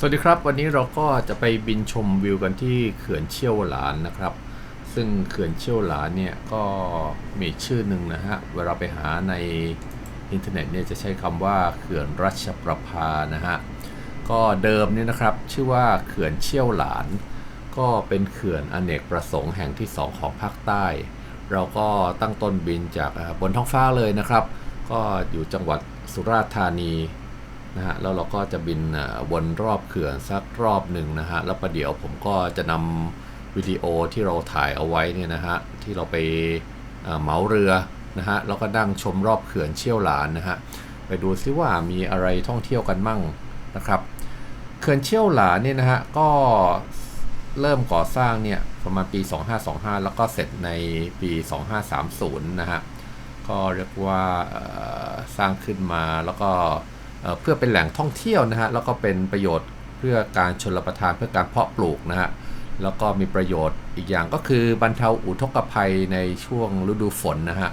สวัสดีครับ วันนี้เราก็จะไปบินชมวิวกันที่เขื่อนเชี่ยวหลานนะครับ ซึ่งเขื่อนเชี่ยวหลานเนี่ยก็มีชื่อหนึ่งนะฮะเวลาไปหาในอินเทอร์เน็ตเนี่ยจะใช้คำว่าเขื่อนรัชประภานะฮะก็เดิมเนี่ยนะครับชื่อว่าเขื่อนเชี่ยวหลาน ก็เป็นเขื่อนอเนกประสงค์แห่งที่2ของภาคใต้ เราก็ตั้งต้นบินจากบนท้องฟ้าเลยนะครับ ก็อยู่จังหวัดสุราษฎร์ธานี นะฮะแล้วเราก็จะบินวนรอบเขื่อนสักรอบหนึ่งนะฮะแล้วประเดี๋ยวผมก็จะนำวิดีโอที่เราถ่ายเอาไว้เนี่ยนะฮะที่เราไปเหมาเรือนะฮะแล้วก็นั่งชมรอบเขื่อนเชี่ยวหลานนะฮะไปดูซิว่ามีอะไรท่องเที่ยวกันมั่งนะครับเขื่อนเชี่ยวหลานเนี่ยนะฮะก็เริ่มก่อสร้างเนี่ยประมาณปี 2525 แล้วก็เสร็จในปี 2530 นะฮะก็เรียกว่าสร้างขึ้นมาแล้วก็ เพื่อเป็นแหล่งท่องเที่ยวนะฮะแล้วก็เป็นประโยชน์เพื่อการชลประทานเพื่อการเพาะปลูกนะฮะแล้วก็มีประโยชน์อีกอย่างก็คือบรรเทาอุทกภัยในช่วงฤดูฝนนะฮะ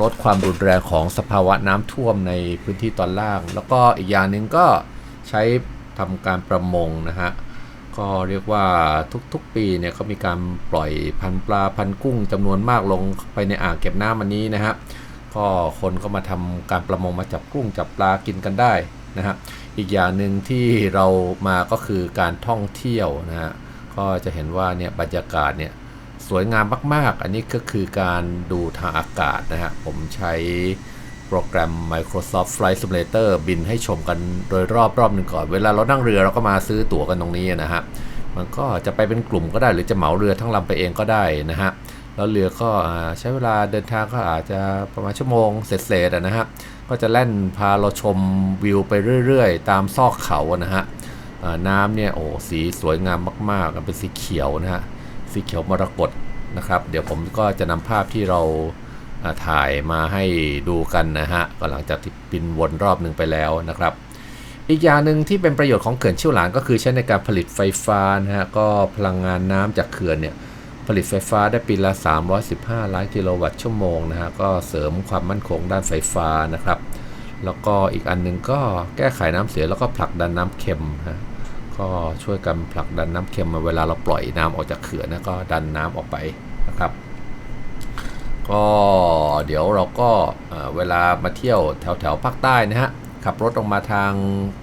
ลดความรุนแรงของสภาวะน้ำท่วมในพื้นที่ตอนล่าง แล้วก็อีกอย่างหนึ่งก็ใช้ทำการประมงนะฮะก็เรียกว่าทุกๆปีเนี่ยเขามีการปล่อยพันปลาพันกุ้งจำนวนมากลงไปในอ่างเก็บน้ำอันนี้นะฮะ ก็คนก็มาทำการประมงมาจับกุ้งจับปลากินกันได้นะฮะอีกอย่างหนึ่งที่เรามาก็คือการท่องเที่ยวนะฮะก็จะเห็นว่าเนี่ยบรรยากาศเนี่ยสวยงามมาก ๆ อันนี้ก็คือการดูทางอากาศนะฮะผมใช้โปรแกรม Microsoft Flight Simulator บินให้ชมกันโดยรอบรอบหนึ่งก่อน เวลาเรานั่งเรือเราก็มาซื้อตั๋วกันตรงนี้นะฮะมันก็จะไปเป็นกลุ่มก็ได้หรือจะเหมาเรือทั้งลำไปเองก็ได้นะฮะ แล้วเรือก็ใช้เวลาเดินทางก็อาจจะประมาณชั่วโมงเสร็จๆนะฮะก็จะแล่นพาเราชมวิวไปเรื่อยๆ ตามซอกเขาอะนะฮะน้ำเนี่ยโอ้สีสวยงามมากๆเป็นสีเขียวนะฮะสีเขียวมรกตนะครับ เดี๋ยวผมก็จะนำภาพที่เราถ่ายมาให้ดูกันนะฮะก็หลังจากที่บินวนรอบหนึ่งไปแล้วนะครับ อีกอย่างหนึ่งที่เป็นประโยชน์ของเขื่อนเชี่ยวหลานก็คือใช้ในการผลิตไฟฟ้านะฮะก็พลังงานน้ำจากเขื่อนเนี่ย ลิตไฟฟ้าได้ปีละ 315 ล้านกิโลวัตต์ชั่วโมงนะฮะก็เสริมความมั่นคงด้านไฟฟ้านะครับ แล้วก็อีกอันหนึงก็แก้ไขน้ำเสียแล้วก็ผลักดันน้ำเค็มนะก็ช่วยกันผลักดันน้ำเค็มมาเวลาเราปล่อยน้ำออกจากเขื่อนนะก็ดันน้ำออกไปนะครับ ก็เดี๋ยวเราก็เวลามาเที่ยวแถวแถวภาคใต้นะฮะขับรถออกมาทาง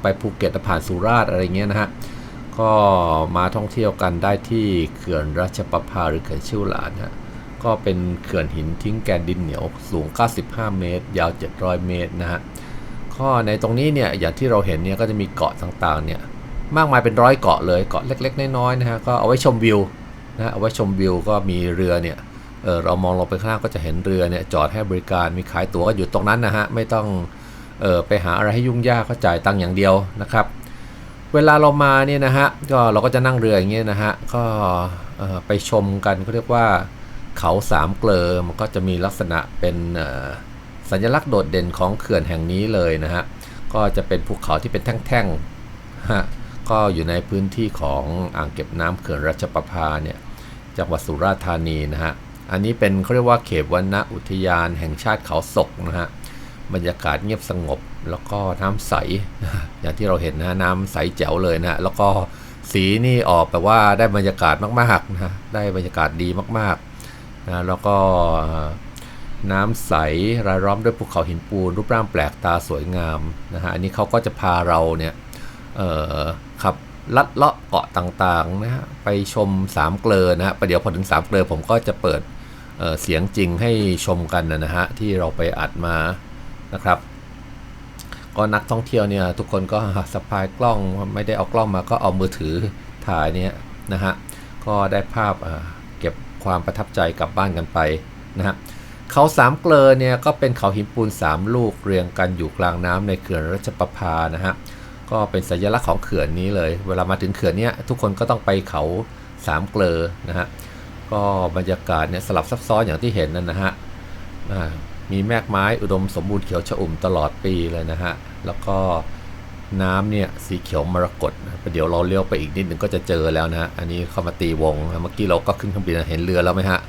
ไปภูเก็ตผ่านสุราษฎร์อะไรเงี้ยนะฮะ ก็มาท่องเที่ยวกันได้ที่เขื่อนราชประภาหรือเขื่อนชิวหลานฮะก็เป็นเขื่อนหินทิ้งแกนดินเหนียวสูง 95 เมตร ยาว 700 เมตรนะฮะก็ในตรงนี้เนี่ยอย่างที่เราเห็นเนี่ยก็จะมีเกาะต่างๆเนี่ยมากมายเป็นร้อยเกาะเลยเกาะเล็ก ๆ น้อยๆนะฮะก็เอาไว้ชมวิวนะฮะเอาไว้ชมวิวก็มีเรือเนี่ยเออเรามองลงไปข้างล่างก็จะเห็นเรือเนี่ยจอดให้บริการมีขายตั๋วก็อยู่ตรงนั้นนะฮะไม่ต้องเออไปหาอะไรให้ยุ่งยากก็จ่ายตังค์อย่างเดียวนะครับ เวลาเรามาเนี่ยนะฮะก็เราก็จะนั่งเรืออย่างเงี้ยนะฮะก็ไปชมกันเขาเรียกว่าเขาสามเกลอมันก็จะมีลักษณะเป็นสัญลักษณ์โดดเด่นของเขื่อนแห่งนี้เลยนะฮะก็จะเป็นภูเขาที่เป็นแท่งๆฮะก็อยู่ในพื้นที่ของอ่างเก็บน้ำเขื่อนรัชประภาเนี่ยจังหวัดสุราษฎร์ธานีนะฮะอันนี้เป็นเขาเรียกว่าเขตวันอุทยานแห่งชาติเขาศกนะฮะบรรยากาศเงียบสงบ แล้วก็น้ำใส อย่างที่เราเห็นนะน้ำใสแจ๋วเลยนะแล้วก็สีนี่ออกแบบว่าได้บรรยากาศมากๆนะได้บรรยากาศดีมากๆนะแล้วก็น้ำใสรายล้อมด้วยภูเขาหินปูน รูปร่างแปลกตาสวยงามนะฮะอันนี้เขาก็จะพาเราเนี่ยขับลัดเลาะเกาะต่างๆนะฮะไปชมสามเกลอนะฮะประเดี๋ยวพอถึงสามเกลอผมก็จะเปิดเเสียงจริงให้ชมกันนะฮะที่เราไปอัดมานะครับ ก็นักท่องเที่ยวเนี่ยทุกคนก็สะพายกล้องไม่ได้เอากล้องมาก็เอามือถือถ่ายเนี่ยนะฮะก็ได้ภาพเก็บความประทับใจกลับบ้านกันไปนะฮะเขาสามเกลอเนี่ยก็เป็นเขาหินปูนสามลูกเรียงกันอยู่กลางน้ำในเขื่อนรัชประภานะฮะก็เป็นสัญลักษณ์ของเขื่อนนี้เลย เวลามาถึงเขื่อนเนี้ยทุกคนก็ต้องไปเขาสามเกลอนะฮะก็บรรยากาศเนี่ยสลับซับซ้อนอย่างที่เห็นนั่นนะฮะ มีแมกไม้อุดมสมบูรณ์เขียวชอุ่มตลอดปีเลยนะฮะ แล้วก็น้ำเนี่ยสีเขียวมรกตนะเดี๋ยวเราเลี้ยวไปอีกนิดนึงก็จะเจอแล้วนะฮะอันนี้เข้ามาตีวงนะเมื่อกี้เราก็ขึ้นเครื่องบินเห็นเรือแล้วไหมฮะ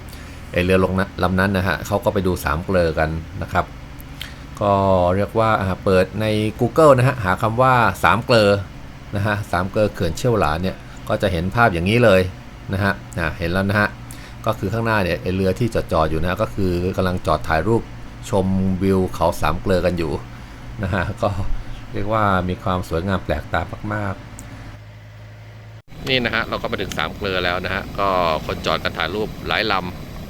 ไอเรือลงนะลำนั้นนะฮะเขาก็ไปดูสามเกลอกันนะครับ ก็เรียกว่าเปิดใน Google นะฮะหาคำว่าสามเกลอนะฮะสามเกลอเขื่อนเชี่ยวหลานเนี่ยก็จะเห็นภาพอย่างนี้เลยนะฮะอะเห็นแล้วนะฮะก็คือข้างหน้าเนี่ยไอเรือที่จอดจอดอยู่นะก็คือกำลังจอดถ่ายรูป ชมวิวเขาสามเกลอกันอยู่นะฮะก็เรียกว่ามีความสวยงามแปลกตามากๆ นี่นะฮะเราก็มาถึงสามเกลอแล้วนะฮะก็คนจอดกันถ่ายรูปหลายล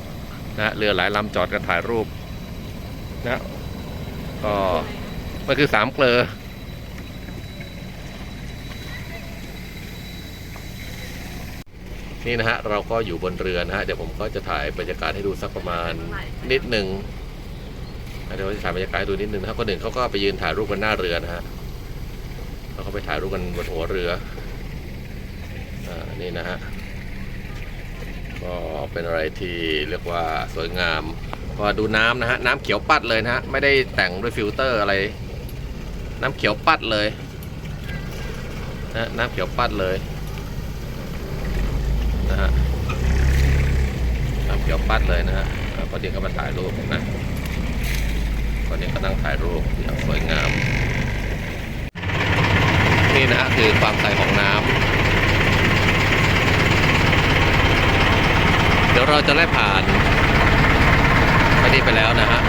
ำนะฮะเรือหลายลำจอดกันถ่ายรูปนะก็มันคือสามเกลอนี่นะฮะเราก็อยู่บนเรือนะฮะเดี๋ยวผมก็จะถ่ายบรรยากาศให้ดูสักประมาณนิดหนึ่ง เดี๋ยวจะถ่ายบรรยากาศให้ดูนิดนึงนะครับคนหนึ่งเขาก็ไปยืนถ่ายรูปกันหน้าเรือนะฮะเขาก็ไปถ่ายรูปกันบนหัวเรืออ่านี่นะฮะก็เป็นอะไรที่เรียกว่าสวยงามก็ดูน้ำนะฮะน้ำเขียวปัดเลยนะฮะไม่ได้แต่งด้วยฟิลเตอร์อะไร น้ำเขียวปัดเลยนะน้ำเขียวปัดเลยนะฮะน้ำเขียวปัดเลยนะฮะอ่าพอดีก็มาถ่ายรูปนะ ตอดีก็นั่งถ่ายรูปอย่างสวยงาม นี่นะฮะคือความใสของน้ำเดี๋ยวเราจะไล่ผ่านไปนี่ไปแล้วนะฮะ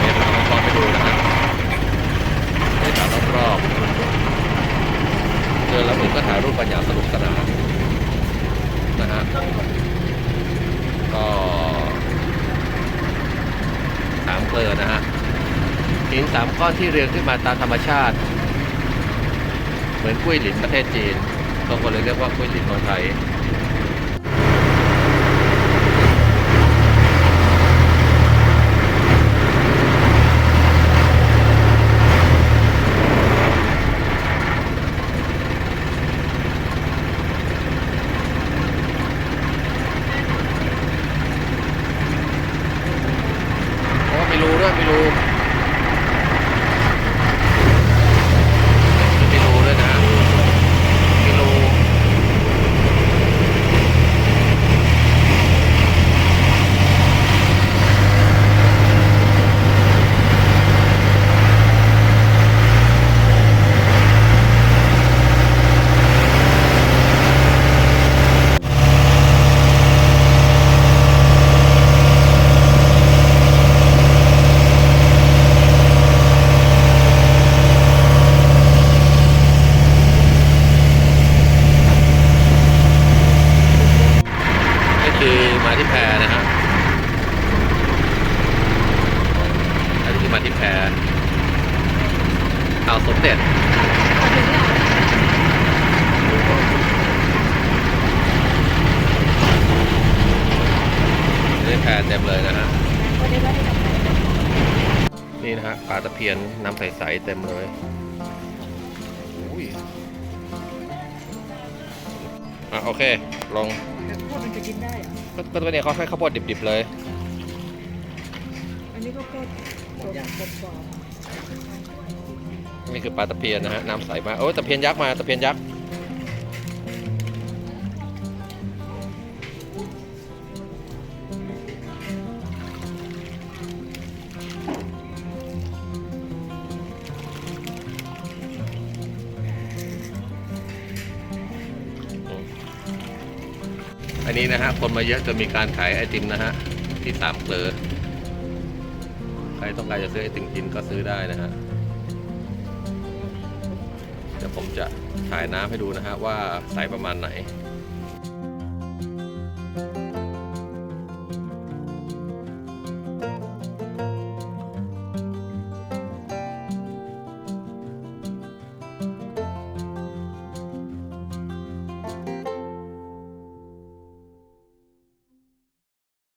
เนี่ยผมเอาไปดูนะฮะบรรยากาศรอบๆเดินแล้วผมก็ถ่ายรูปกันอย่างสนุกสนานนะฮะ ก็สามเกลือนะฮะหิ นสามก้อนที่เรียงขึ้นมาตามธรรมชาติ เหมือนกุ้ยหลินประเทศจีนเขาก็เลยเรียกว่ากุ้ยหลินของไทย โอ้มีรูด้วยมีรูมีรูด้วยนะมีรูนี่คือมาที่ แพนะฮะอันนี้มาที่แพเอาสมเด็จนี่แพเต็มเลยนะฮะ นี่นะฮะปลาตะเพียนน้ำใสๆเต็มเลยอุ้ยอะโอเค ลงแต่พวกมันจะกินได้อก็ ก็ตัวเนี้ยเขาให้ข้าวโพดดิบๆเลย อันนี้ก็ก็กรอบกรอบนี่คือปลาตะเพียนนะฮะน้ำใสมากโอ้ยตะเพียนยักษ์มาตะเพียนยักษ์ นนี้นะฮะ คนมาเยอะจะมีการขายไอติมนะฮะ ที่สามเกลอใครต้องการจะซื้อไอติมกินก็ซื้อได้นะฮะ เดี๋ยวผมจะถ่ายน้ำให้ดูนะฮะว่าใส่ประมาณไหน